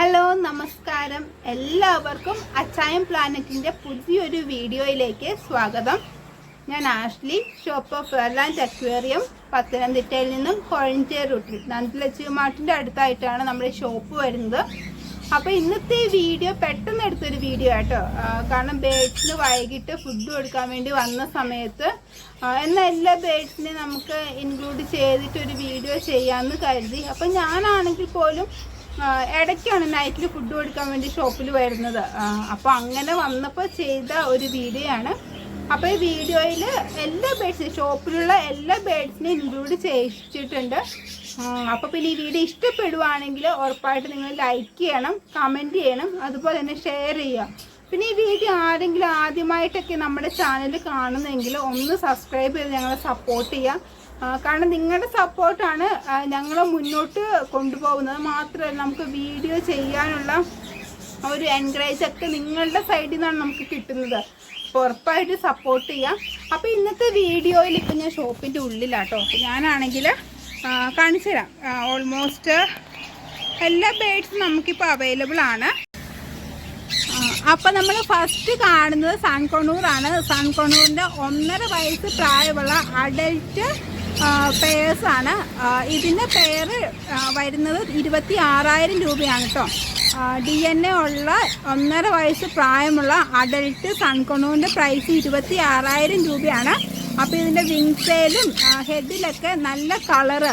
Hello നമസ്കാരം. എല്ലാവർക്കും അച്ചായം പ്ലാനറ്റിന്റെ പുതിയൊരു വീഡിയോയിലേക്ക് സ്വാഗതം. ഞാൻ Ashley shop of Airland aquarium പത്തനംതിട്ടയിൽ നിന്നും കോഴഞ്ചേർ റൂട്ടിൽ നന്ദിലച്ചി മാട്ടിന്റെ അടുത്തായിട്ടാണ് നമ്മുടെ ഷോപ്പ് വരുന്നത്. അപ്പോൾ ഇന്നത്തെ വീഡിയോ പെട്ടെന്ന് എടുത്തൊരു വീഡിയോ ആട്ടോ. കാരണം ബേഡ്സിന് വൈകിട്ട് ഫുഡ് കൊടുക്കാൻ വേണ്ടി വന്ന സമയത്ത് എന്നാൽ എല്ലാ ബേഡ്സിനെയും നമുക്ക് ഇൻക്ലൂഡ് ചെയ്തിട്ടൊരു വീഡിയോ ചെയ്യാമെന്ന് കരുതി. അപ്പം ഞാനാണെങ്കിൽ പോലും ഇടയ്ക്കാണ് നൈറ്റിൽ ഫുഡ് കൊടുക്കാൻ വേണ്ടി ഷോപ്പിൽ വരുന്നത്. അപ്പോൾ അങ്ങനെ വന്നപ്പോൾ ചെയ്ത ഒരു വീഡിയോ ആണ്. അപ്പോൾ ഈ വീഡിയോയിൽ എല്ലാ ബേഡ്സിനും ഷോപ്പിലുള്ള എല്ലാ ബേഡ്സിനെയും ഇൻക്ലൂഡ് ചെയ്യിച്ചിട്ടുണ്ട്. അപ്പോൾ പിന്നെ ഈ വീഡിയോ ഇഷ്ടപ്പെടുവാണെങ്കിൽ ഉറപ്പായിട്ട് നിങ്ങൾ ലൈക്ക് ചെയ്യണം കമന്റ് ചെയ്യണം അതുപോലെ തന്നെ ഷെയർ ചെയ്യുക. പിന്നെ ഈ വീഡിയോ ആരെങ്കിലും ആദ്യമായിട്ടൊക്കെ നമ്മുടെ ചാനൽ കാണുന്നെങ്കിൽ ഒന്ന് സബ്സ്ക്രൈബ് ചെയ്ത് ഞങ്ങളെ സപ്പോർട്ട് ചെയ്യുക. കാരണം നിങ്ങളുടെ സപ്പോർട്ടാണ് ഞങ്ങളെ മുന്നോട്ട് കൊണ്ടുപോകുന്നത്. മാത്രമല്ല നമുക്ക് വീഡിയോ ചെയ്യാനുള്ള ഒരു എൻകറേജ് ഒക്കെ നിങ്ങളുടെ സൈഡിൽ നിന്നാണ് നമുക്ക് കിട്ടുന്നത്. അപ്പോൾ ഉറപ്പായിട്ട് സപ്പോർട്ട് ചെയ്യാം. അപ്പോൾ ഇന്നത്തെ വീഡിയോയിൽ ഇപ്പം ഞാൻ ഷോപ്പിന്റെ ഉള്ളിലാട്ടോ. ഞാനാണെങ്കിൽ കാണിച്ചു തരാം. ഓൾമോസ്റ്റ് എല്ലാ ബേഡ്സും നമുക്കിപ്പോൾ അവൈലബിൾ ആണ്. അപ്പം നമ്മൾ ഫസ്റ്റ് കാണുന്നത് സൺകൊണൂറാണ് സൺകൊണൂറിന്റെ ഒന്നര വയസ്സ് പ്രായമുള്ള അഡൽട്ട് പെയേഴ്സ് ആണ് ഇതിന്റെ പേര് വരുന്നത് ഇരുപത്തി ആറായിരം രൂപയാണ് കേട്ടോ ഡി എൻ എ ഉള്ള ഒന്നര വയസ്സ് പ്രായമുള്ള അഡൽട്ട് സൺകൊണൂറിന്റെ പ്രൈസ് ഇരുപത്തി ആറായിരം രൂപയാണ്. അപ്പോൾ ഇതിന്റെ വിങ്സേലും ഹെഡിലൊക്കെ നല്ല കളറ്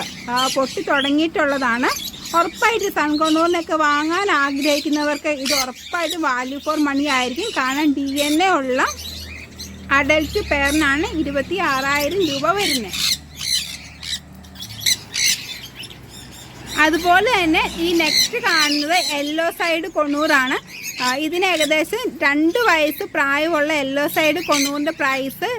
പൊട്ടി തുടങ്ങിയിട്ടുള്ളതാണ്. ഉറപ്പായിട്ട് സൺകൊണ്ടൂറിനൊക്കെ വാങ്ങാൻ ആഗ്രഹിക്കുന്നവർക്ക് ഇത് ഉറപ്പായിട്ട് വാല്യൂ ഫോർ മണി ആയിരിക്കും. കാരണം ഡി എൻ എ ഉള്ള അഡൽട്ട് പേറിനാണ് ഇരുപത്തി ആറായിരം രൂപ വരുന്നത്. അതുപോലെ തന്നെ ഈ നെക്സ്റ്റ് കാണുന്നത് യെല്ലോ സൈഡ് കൊണ്ണൂറാണ് ഇതിന് ഏകദേശം രണ്ട് വയസ്സ് പ്രായമുള്ള യെല്ലോ സൈഡ് കൊണ്ണൂറിന്റെ പ്രൈസ്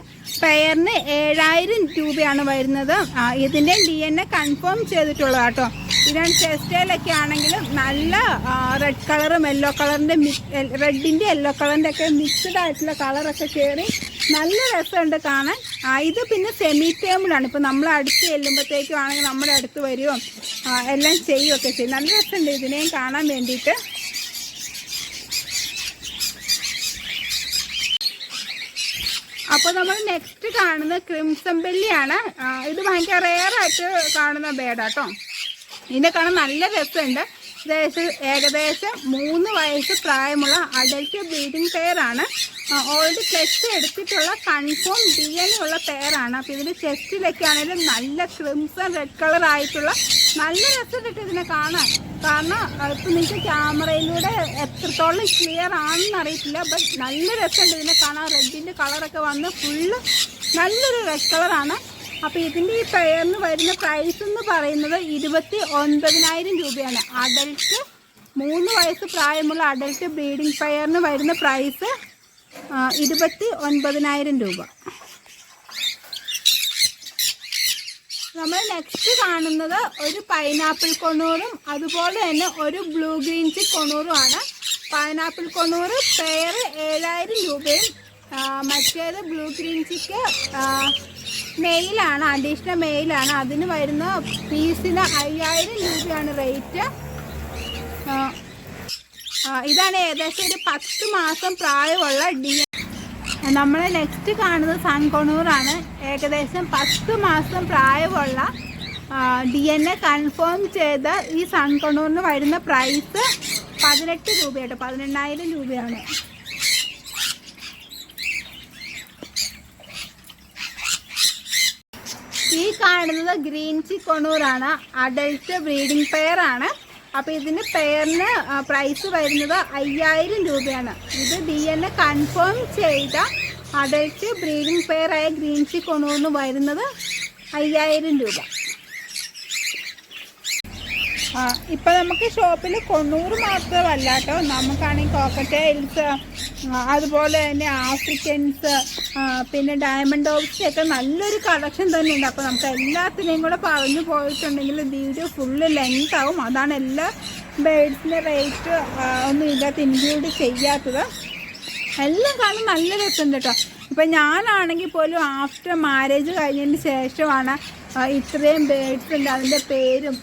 പെയറിന് ഏഴായിരം രൂപയാണ് വരുന്നത്. ഇതിന്റെ ഡി എൻ എ കൺഫേം ചെയ്തിട്ടുള്ളത് കേട്ടോ ഇതാണ് ചെസ്റ്റയിലൊക്കെ ആണെങ്കിലും നല്ല റെഡ് കളറും യെല്ലോ കളറിന്റെ റെഡിന്റെ യെല്ലോ കളറിന്റെ ഒക്കെ മിക്സ്ഡ് ആയിട്ടുള്ള കളറൊക്കെ കയറി നല്ല രസമുണ്ട് കാണാൻ. ആ, ഇത് പിന്നെ സെമി ടേമിലാണ് ഇപ്പം നമ്മൾ അടുത്ത് ചെല്ലുമ്പോഴത്തേക്കും ആണെങ്കിൽ നമ്മുടെ അടുത്ത് വരുമോ എല്ലാം ചെയ്യുമൊക്കെ ചെയ്യും. നല്ല രസമുണ്ട് ഇതിനെയും കാണാൻ വേണ്ടിയിട്ട്. അപ്പോൾ നമ്മൾ നെക്സ്റ്റ് കാണുന്ന ക്രിംസൺ ബെല്ലിയാണ് ഇത് ഭയങ്കര റെയറായിട്ട് കാണുന്ന ബേഡാട്ടോ ഇതിനെ കാണാൻ നല്ല രസമുണ്ട്. ഏകദേശം- ഏകദേശം മൂന്ന് വയസ്സ് പ്രായമുള്ള അഡൽട്ട് ബ്രീഡിംഗ് പെയറാണ് ഓൾറെഡി ടെസ്റ്റ് എടുത്തിട്ടുള്ള കൺഫേം ഡി എൻ ഉള്ള പേരാണ് അപ്പോൾ ഇതിന്റെ ചെസ്റ്റിലൊക്കെ ആണെങ്കിലും നല്ല ക്രിംസൺ റെഡ് കളർ ആയിട്ടുള്ള നല്ല കിട്ടും ഇതിനെ കാണാൻ. കാരണം ഇപ്പം നിങ്ങൾക്ക് ക്യാമറയിലൂടെ എത്രത്തോളം ക്ലിയർ ആണെന്ന് അറിയത്തില്ല ബട്ട് നല്ല രസമുണ്ട് ഇതിനെ കാണാൻ. റെഡിന്റെ കളറൊക്കെ വന്ന് ഫുള്ള് നല്ലൊരു റെഡ് കളറാണ് അപ്പോൾ ഇതിന്റെ ഈ പേരിന് വരുന്ന പ്രൈസ് എന്ന് പറയുന്നത് ഇരുപത്തി ഒൻപതിനായിരം രൂപയാണ്. അഡൽട്ട് മൂന്ന് വയസ്സ് പ്രായമുള്ള അഡൽട്ട് ബ്രീഡിംഗ് പെയറിന് വരുന്ന പ്രൈസ് ഇരുപത്തി ഒൻപതിനായിരം രൂപ. നമ്മൾ നെക്സ്റ്റ് കാണുന്നത് ഒരു പൈനാപ്പിൾ കൊണൂറും അതുപോലെ തന്നെ ഒരു ബ്ലൂ ഗ്രീൻ ചി കൊണൂറുമാണ്. പൈനാപ്പിൾ കൊണൂറ് പെയർ ഏഴായിരം രൂപയും മറ്റേത് ബ്ലൂ ഗ്രീൻ ചിക്ക് മെയിലാണ് അഡീഷണൽ മെയിലാണ് അതിന് വരുന്ന പീസിന് അയ്യായിരം രൂപയാണ് റേറ്റ് ഇതാണ് ഏകദേശം ഒരു പത്ത് മാസം പ്രായമുള്ള ഡി നമ്മൾ നെക്സ്റ്റ് കാണുന്നത് സൺകൊണൂറാണ് ഏകദേശം പത്ത് മാസം പ്രായമുള്ള ഡി എൻ എ കൺഫേം ചെയ്ത ഈ സൺകൊണൂറിന് വരുന്ന പ്രൈസ് പതിനെട്ട് രൂപയാട്ടോ. പതിനെണ്ണായിരം രൂപയാണ്. ഈ കാണുന്നത് ഗ്രീൻ ചി കൊണൂറാണ് അഡൽട്ട് ബ്രീഡിംഗ് പെയർ ആണ് അപ്പോൾ ഇതിന് പെയറിന് പ്രൈസ് വരുന്നത് അയ്യായിരം രൂപയാണ്. ഇത് ഡി എൻ എ കൺഫേം ചെയ്ത അഡൽറ്റ് ബ്രീഡിംഗ് പെയറായ ഗ്രീൻ ചി കൊണ്ടുവന്ന് വരുന്നത് അയ്യായിരം രൂപ. ഇപ്പൊ നമുക്ക് ഷോപ്പിൽ കൊണ്ണൂറ് മാത്രമല്ല കേട്ടോ. നമുക്കാണെങ്കിൽ കോക്കറ്റൈൽസ് അതുപോലെ തന്നെ ആഫ്രിക്കൻസ് പിന്നെ ഡയമണ്ട് ഓബ്സ് ഒക്കെ നല്ലൊരു കളക്ഷൻ തന്നെയുണ്ട്. അപ്പോൾ നമുക്ക് എല്ലാത്തിനെയും കൂടെ പറഞ്ഞു പോയിട്ടുണ്ടെങ്കിൽ വീഡിയോ ഫുള്ള് ലെങ്ത് ആവും. അതാണ് എല്ലാ ബേഡ്സിന്റെ റേറ്റ് ഒന്നും ഇതിനകത്ത് ഇൻക്ലൂഡ് ചെയ്യാത്തത്. എല്ലാം കാണാൻ നല്ല രസമുണ്ട് കേട്ടോ ഇപ്പം ഞാനാണെങ്കിൽ പോലും ആഫ്റ്റർ മാരേജ് കഴിഞ്ഞതിന് ശേഷമാണ് ഇത്രയും ബേഡ്സ് ഉണ്ട്. അതിന്റെ പേരും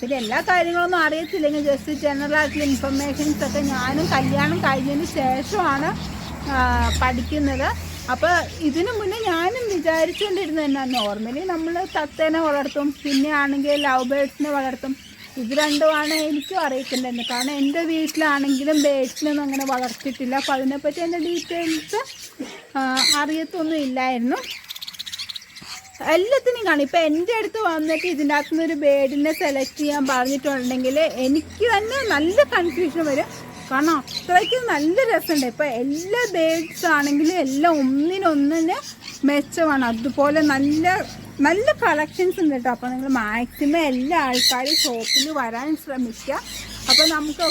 പിന്നെ എല്ലാ കാര്യങ്ങളൊന്നും അറിയത്തില്ലെങ്കിൽ ജസ്റ്റ് ജനറൽ ആയിട്ടുള്ള ഇൻഫർമേഷൻസ് ഒക്കെ ഞാനും കല്യാണം കഴിഞ്ഞതിന് ശേഷമാണ് പഠിക്കുന്നത്. അപ്പോൾ ഇതിനു മുന്നേ ഞാനും വിചാരിച്ചുകൊണ്ടിരുന്നത് തന്നെ നോർമലി നമ്മൾ തത്തേനെ വളർത്തും പിന്നെ ആണെങ്കിൽ ലവ് ബേഡ്സിനെ വളർത്തും. ഇത് രണ്ടുമാണ് എനിക്കും അറിയത്തില്ലായിരുന്നു കാരണം എന്റെ വീട്ടിലാണെങ്കിലും ബേഡ്സിനൊന്നും അങ്ങനെ വളർത്തിയിട്ടില്ല. അപ്പോൾ അതിനെപ്പറ്റി എന്റെ ഡീറ്റെയിൽസ് അറിയത്തൊന്നും ഇല്ലായിരുന്നു. എല്ലാത്തിനും കാണും. ഇപ്പം എന്റെ അടുത്ത് വന്നിട്ട് ഇതിന്റെ അകത്തുനിന്ന് ഒരു ബേഡിനെ സെലക്ട് ചെയ്യാൻ പറഞ്ഞിട്ടുണ്ടെങ്കിൽ എനിക്ക് തന്നെ നല്ല കൺഫ്യൂഷൻ വരും. കാരണം അത്രയ്ക്ക് നല്ല രസമുണ്ട്. ഇപ്പം എല്ലാ ബേഡ്സ് ആണെങ്കിലും എല്ലാം ഒന്നിനൊന്നിന് മെച്ചമാണ്. അതുപോലെ നല്ല നല്ല കളക്ഷൻസ് ഉണ്ട് കേട്ടോ. അപ്പോൾ നിങ്ങൾ മാക്സിമം എല്ലാ ആൾക്കാരും ഷോപ്പിൽ വരാൻ ശ്രമിക്കുക. അപ്പോൾ നമുക്ക്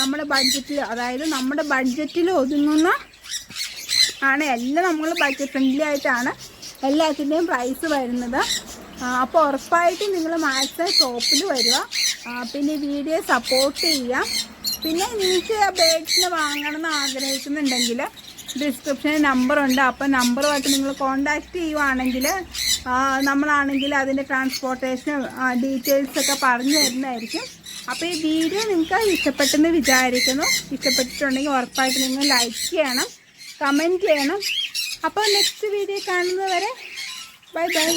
നമ്മുടെ ബഡ്ജറ്റിൽ അതായത് നമ്മുടെ ബഡ്ജറ്റിൽ ഒതുങ്ങുന്ന ആണ്. എല്ലാം നമ്മൾ ബഡ്ജറ്റ് ഫ്രണ്ട്ലി ആയിട്ടാണ്. എല്ലാത്തിന്റെയും പ്രൈസ് വരുന്നത്. അപ്പോൾ ഉറപ്പായിട്ടും നിങ്ങൾ മാക്സിമം ഷോപ്പിൽ വരിക. പിന്നെ വീഡിയോ സപ്പോർട്ട് ചെയ്യുക. പിന്നെ നിങ്ങൾക്ക് ബേഡ്സിന് വാങ്ങണം എന്ന് ആഗ്രഹിക്കുന്നുണ്ടെങ്കിൽ ഡിസ്ക്രിപ്ഷനിൽ നമ്പറുണ്ട് അപ്പോൾ നമ്പറുമായിട്ട് നിങ്ങൾ കോണ്ടാക്ട് ചെയ്യുവാണെങ്കിൽ നമ്മളാണെങ്കിൽ അതിന്റെ ട്രാൻസ്പോർട്ടേഷൻ ഡീറ്റെയിൽസൊക്കെ പറഞ്ഞു തരുന്നതായിരിക്കും. അപ്പോൾ ഈ വീഡിയോ നിങ്ങൾക്ക് ഇഷ്ടപ്പെട്ടെന്ന് വിചാരിക്കുന്നു. ഇഷ്ടപ്പെട്ടിട്ടുണ്ടെങ്കിൽ ഉറപ്പായിട്ട് നിങ്ങൾ ലൈക്ക് ചെയ്യണം കമന്റ് ചെയ്യണം. അപ്പോൾ നെക്സ്റ്റ് വീഡിയോ കാണുന്നത് വരെ ബൈ ബൈ